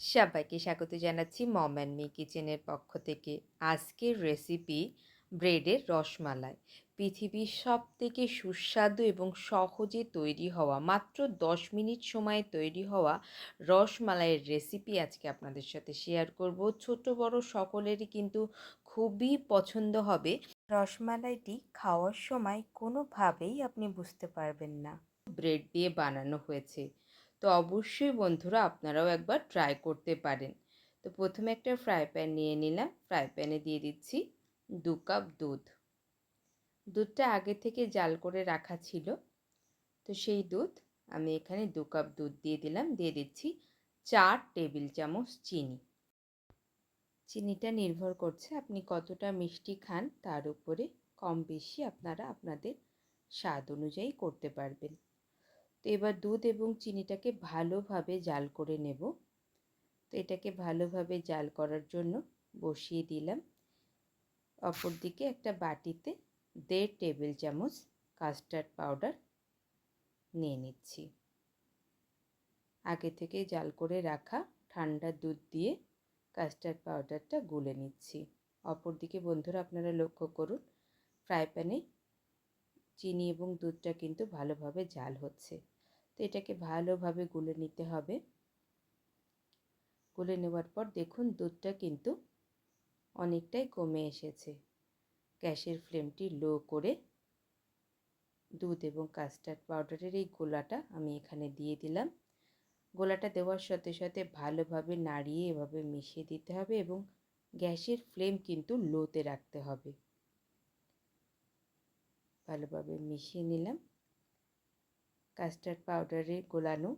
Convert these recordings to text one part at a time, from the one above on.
সবাইকে স্বাগত জানাচ্ছি মম অ্যান্ড মি কিচেনের পক্ষ থেকে। আজকের রেসিপি ব্রেডের রসমালাই। পৃথিবীর সব থেকে সুস্বাদু এবং সহজে তৈরি হওয়া, মাত্র দশ মিনিট সময়ে তৈরি হওয়া রসমালাইয়ের রেসিপি আজকে আপনাদের সাথে শেয়ার করব। ছোট, বড় সকলেরই কিন্তু খুবই পছন্দ হবে। রসমালাইটি খাওয়ার সময় কোনোভাবেই আপনি বুঝতে পারবেন না। ব্রেড দিয়ে বানানো হয়েছে। তো অবশ্যই বন্ধুরা আপনারাও একবার ট্রাই করতে পারেন। তো প্রথমে একটা ফ্রাই প্যান নিয়ে নিলাম। ফ্রাই প্যানে দিয়ে দিচ্ছি দু কাপ দুধ। দুধটা আগে থেকে জাল করে রাখা ছিল। তো সেই দুধ আমি এখানে দু কাপ দুধ দিয়ে দিলাম। দিয়ে দিচ্ছি চার টেবিল চামচ চিনি। চিনিটা নির্ভর করছে আপনি কতটা মিষ্টি খান, তার উপরে কম বেশি আপনারা আপনাদের স্বাদ অনুযায়ী করতে পারবেন। তো এবার দুধ এবং চিনিটাকে ভালোভাবে জাল করে নেব। তো এটাকে ভালোভাবে জাল করার জন্য বসিয়ে দিলাম। অপরদিকে একটা বাটিতে দেড় টেবিল চামচ কাস্টার্ড পাউডার নিয়ে নিচ্ছি। আগে থেকে জাল করে রাখা ঠান্ডা দুধ দিয়ে কাস্টার্ড পাউডারটা গুলে নিচ্ছি। অপরদিকে বন্ধুরা আপনারা লক্ষ্য করুন, ফ্রাই প্যানে চিনি এবং দুধটা কিন্তু ভালোভাবে জাল হচ্ছে। তো এটাকে ভালোভাবে গুলে নিতে হবে। গুলে নেওয়ার পর দেখুন দুধটা কিন্তু অনেকটাই কমে এসেছে। গ্যাসের ফ্লেমটি লো করে দুধ এবং কাস্টার্ড পাউডারের এই গোলাটা আমি এখানে দিয়ে দিলাম। গোলাটা দেওয়ার সাথে সাথে ভালোভাবে নাড়িয়ে এভাবে মিশিয়ে দিতে হবে এবং গ্যাসের ফ্লেম কিন্তু লোতে রাখতে হবে। ভালোভাবে মিশিয়ে নিলাম। কাস্টার্ড পাউডারে গোলানো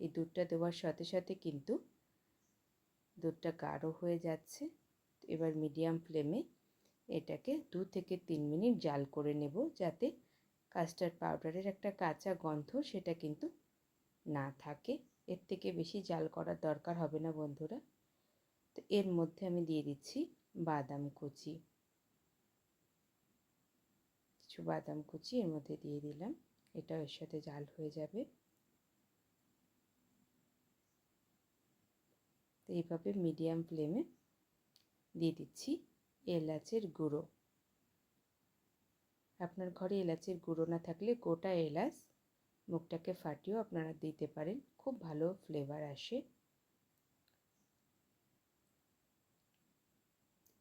এই দুধটা দেওয়ার সাথে সাথে কিন্তু দুধটা গাঢ় হয়ে যাচ্ছে। এবার মিডিয়াম ফ্লেমে এটাকে দু থেকে তিন মিনিট জাল করে নেব যাতে কাস্টার্ড পাউডারের একটা কাঁচা গন্ধ সেটা কিন্তু না থাকে। এর থেকে বেশি জাল করার দরকার হবে না বন্ধুরা। তো এর মধ্যে আমি দিয়ে দিচ্ছি বাদাম কুচি। কিছু বাদাম কুচি এর মধ্যে দিয়ে দিলাম। এটা এর সাথে জাল হয়ে যাবে। তো এইভাবে মিডিয়াম ফ্লেমে দিয়ে দিচ্ছি এলাচের গুঁড়ো। আপনার ঘরে এলাচের গুঁড়ো না থাকলে গোটা এলাচ মুখটাকে ফাটিয়েও আপনারা দিতে পারেন। খুব ভালো ফ্লেভার আসে।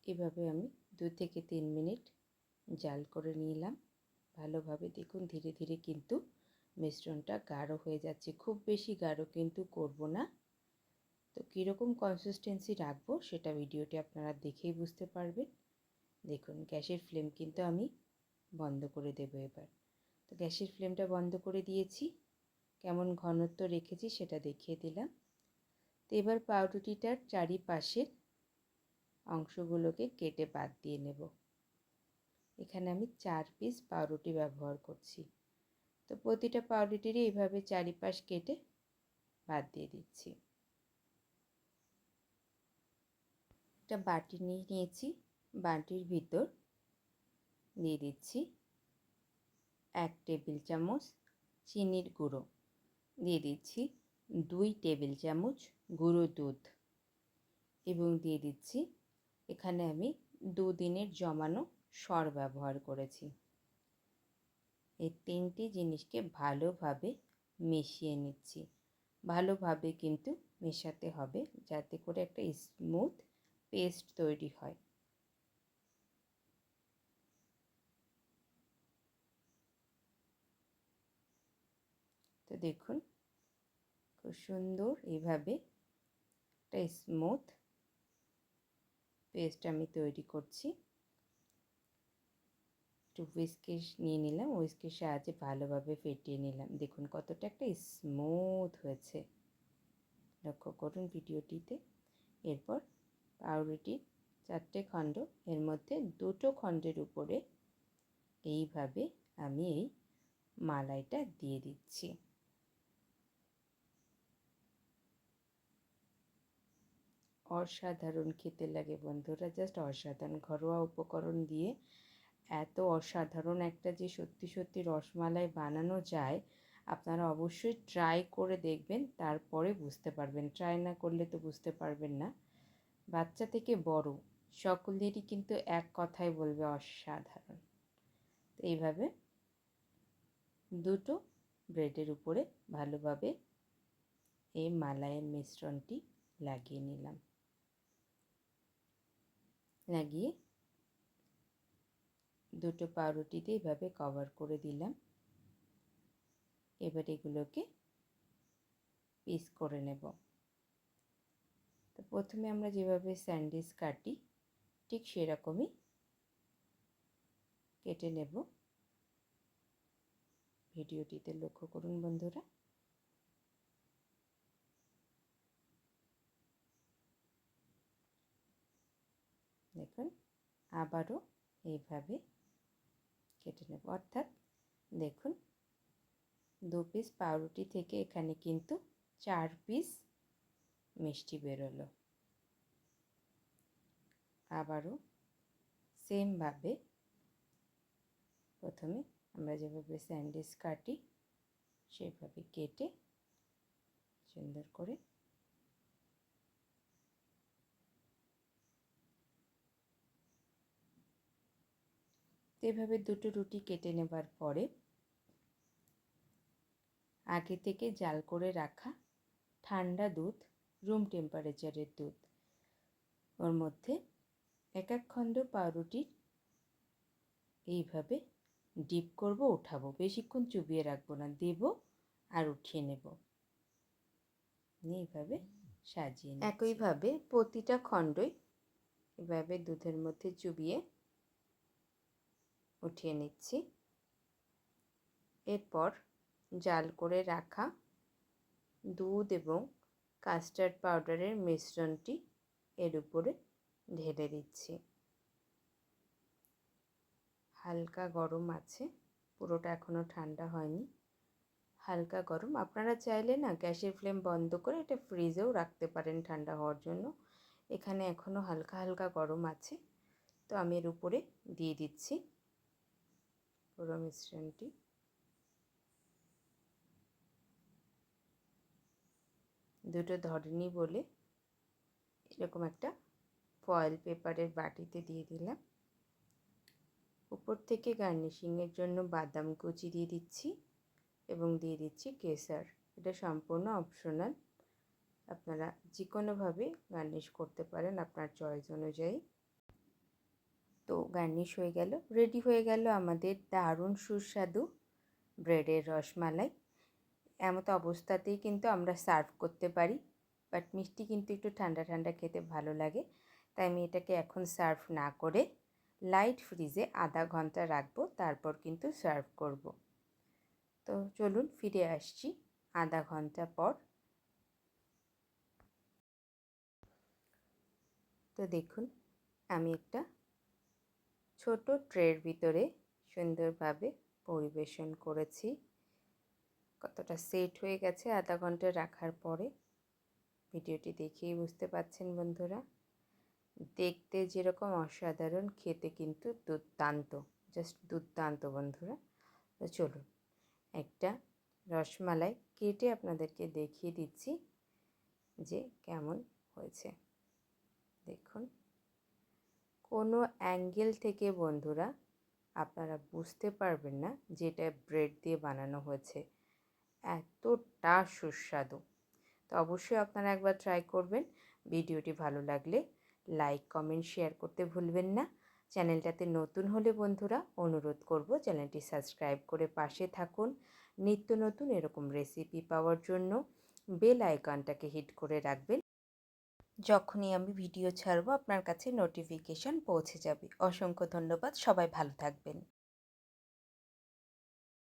এভাবে আমি দু থেকে তিন মিনিট জাল করে নিলাম। ভালোভাবে দেখুন ধীরে ধীরে কিন্তু মিশ্রণটা গাঢ় হয়ে যাচ্ছে। খুব বেশি গাঢ় কিন্তু করব না। তো কীরকম কনসিস্টেন্সি রাখব সেটা ভিডিওটি আপনারা দেখেই বুঝতে পারবেন। দেখুন গ্যাসের ফ্লেম কিন্তু আমি বন্ধ করে দেবো এবার। তো গ্যাসের ফ্লেমটা বন্ধ করে দিয়েছি। কেমন ঘনত্ব রেখেছি সেটা দেখিয়ে দিলাম। তো এবার পাউরুটিটার চারিপাশের অংশগুলোকে কেটে বাদ দিয়ে নেব। এখানে আমি চার পিস পাউরুটি ব্যবহার করছি। তো প্রতিটা পাউরুটিরই এইভাবে চারিপাশ কেটে বাদ দিয়ে দিচ্ছি। একটা বাটি নিয়ে নিয়েছি, বাটির ভিতর দিয়ে দিচ্ছি এক টেবিল চামচ চিনির গুঁড়ো। দিয়ে দিচ্ছি দুই টেবিল চামচ গুঁড়ো দুধ এবং দিয়ে দিচ্ছি এখানে আমি দুদিনের জমানো সর ব্যবহার করেছি। এই তিনটি জিনিসকে ভালোভাবে মিশিয়ে নিচ্ছি। ভালোভাবে কিন্তু মেশাতে হবে যাতে করে একটা স্মুথ পেস্ট তৈরি হয়। তো দেখুন, খুব সুন্দর এইভাবে একটা স্মুথ পেস্ট আমি তৈরি করছি। একটু হুইস্কের নিয়ে নিলাম। হুইস্কের সাহায্যে ভালোভাবে ফেটিয়ে নিলাম। দেখুন কতটা একটা স্মুথ হয়েছে। লক্ষ্য করুন ভিডিওটিতে। এরপর পাউরুটির চারটে খণ্ড। এর মধ্যে দুটো খণ্ডের উপরে এইভাবে আমি এই মালাইটা দিয়ে দিচ্ছি। অসাধারণ খেতে লাগে বন্ধুরা। জাস্ট অসাধারণ ঘরোয়া উপকরণ দিয়ে এত অসাধারণ একটা যে সত্যি সত্যি রসমালাই বানানো যায়, আপনারা অবশ্যই ট্রাই করে দেখবেন, তারপরে বুঝতে পারবেন। ট্রাই না করলে তো বুঝতে পারবেন না। বাচ্চা থেকে বড়, সকলেরই কিন্তু এক কথাই বলবে অসাধারণ। তো এইভাবে দুটো ব্রেডের উপরে ভালোভাবে এই মালাইয়ের মিশ্রণটি লাগিয়ে নিলাম। লাগিয়ে দুটো পাউরুটিতে এইভাবে কভার করে দিলাম। এবার এগুলোকে পিস করে নেব। তো প্রথমে আমরা যেভাবে স্যান্ডউইচ কাটি, ঠিক সেরকমই কেটে নেব। ভিডিওটিতে লক্ষ্য করুন বন্ধুরা। দেখুন, আবারও এইভাবে কেটে নেব। অর্থাৎ দেখুন, দু পিস পাউরুটি থেকে এখানে কিন্তু চার পিস মিষ্টি বেরোলো। আবারও সেমভাবে প্রথমে আমরা যেভাবে স্যান্ডউইচ কাটি, সেভাবে কেটে সুন্দর করে এভাবে দুটো রুটি কেটে নেবার পরে আগে থেকে জাল করে রাখা ঠান্ডা দুধ রুম টেম্পারেচারের দুধ। ওর মধ্যে এক এক খণ্ড পাউরুটির এইভাবে ডিপ করব, উঠাবো। বেশিক্ষণ চুবিয়ে রাখব না, দেব আর উঠিয়ে নেব। এইভাবে সাজিয়ে একইভাবে প্রতিটা খণ্ডই এভাবে দুধের মধ্যে চুবিয়ে উঠিয়ে নিচ্ছি। এরপর জাল করে রাখা দুধ এবং কাস্টার্ড পাউডারের মিশ্রণটি এর উপরে ঢেলে দিচ্ছি। হালকা গরম আছে, পুরোটা এখনও ঠান্ডা হয়নি। হালকা গরম, আপনারা চাইলে না গ্যাসের ফ্লেম বন্ধ করে এটা ফ্রিজেও রাখতে পারেন ঠান্ডা হওয়ার জন্য। এখানে এখনও হালকা হালকা গরম আছে, তো আমি এর উপরে দিয়ে দিচ্ছি। পুরো মিশ্রণটি। দুটো ধরেনি বলে এরকম একটা ফয়েল পেপারের বাটিতে দিয়ে দিলাম। উপর থেকে গার্নিশিংয়ের জন্য বাদাম কুচি দিয়ে দিচ্ছি এবং দিয়ে দিচ্ছি কেসার এটা সম্পূর্ণ অপশনাল আপনারা যে কোনোভাবে গার্নিশ করতে পারেন আপনার চয়েস অনুযায়ী। তো গার্নিশ হয়ে গেল। রেডি হয়ে গেল আমাদের দারুণ সুস্বাদু ব্রেডের রসমালাই। এমতো অবস্থাতেই কিন্তু আমরা সার্ভ করতে পারি বাট মিষ্টি কিন্তু একটু ঠান্ডা ঠান্ডা খেতে ভালো লাগে। তাই আমি এটাকে এখন সার্ভ না করে লাইট ফ্রিজে আধা ঘণ্টা রাখব, তারপর কিন্তু সার্ভ করব। তো চলুন ফিরে আসছি আধা ঘণ্টা পর। তো দেখুন, আমি একটা ছোট ট্রের ভিতরে সুন্দরভাবে পরিবেশন করেছি। কতটা সেট হয়ে গেছে আধা ঘণ্টা রাখার পরে। ভিডিওটি দেখেই বুঝতে পাচ্ছেন বন্ধুরা। দেখতে যেরকম অসাধারণ, খেতে কিন্তু দুর্দান্ত জাস্ট দুর্দান্ত বন্ধুরা। তো চলুন, একটা রসমালাই কেটে আপনাদেরকে দেখিয়ে দিচ্ছি যে কেমন হয়েছে। দেখুন। কোনো অ্যাঙ্গেল থেকে, বন্ধুরা, আপনারা বুঝতে পারবেন না যে এটা ব্রেড দিয়ে বানানো হয়েছে। এতটা সুস্বাদু। তো অবশ্যই আপনারা একবার ট্রাই করবেন। ভিডিওটি ভালো লাগলে লাইক কমেন্ট শেয়ার করতে ভুলবেন না। চ্যানেলটাতে নতুন হলে, বন্ধুরা, অনুরোধ করব চ্যানেলটি সাবস্ক্রাইব করে পাশে থাকুন। নিত্য নতুন এরকম রেসিপি পাওয়ার জন্য বেল আইকনটাকে হিট করে রাখবেন। যখনই আমি ভিডিও ছাড়বো আপনার কাছে নোটিফিকেশান পৌঁছে যাবে। অসংখ্য ধন্যবাদ সবাই ভালো থাকবেন।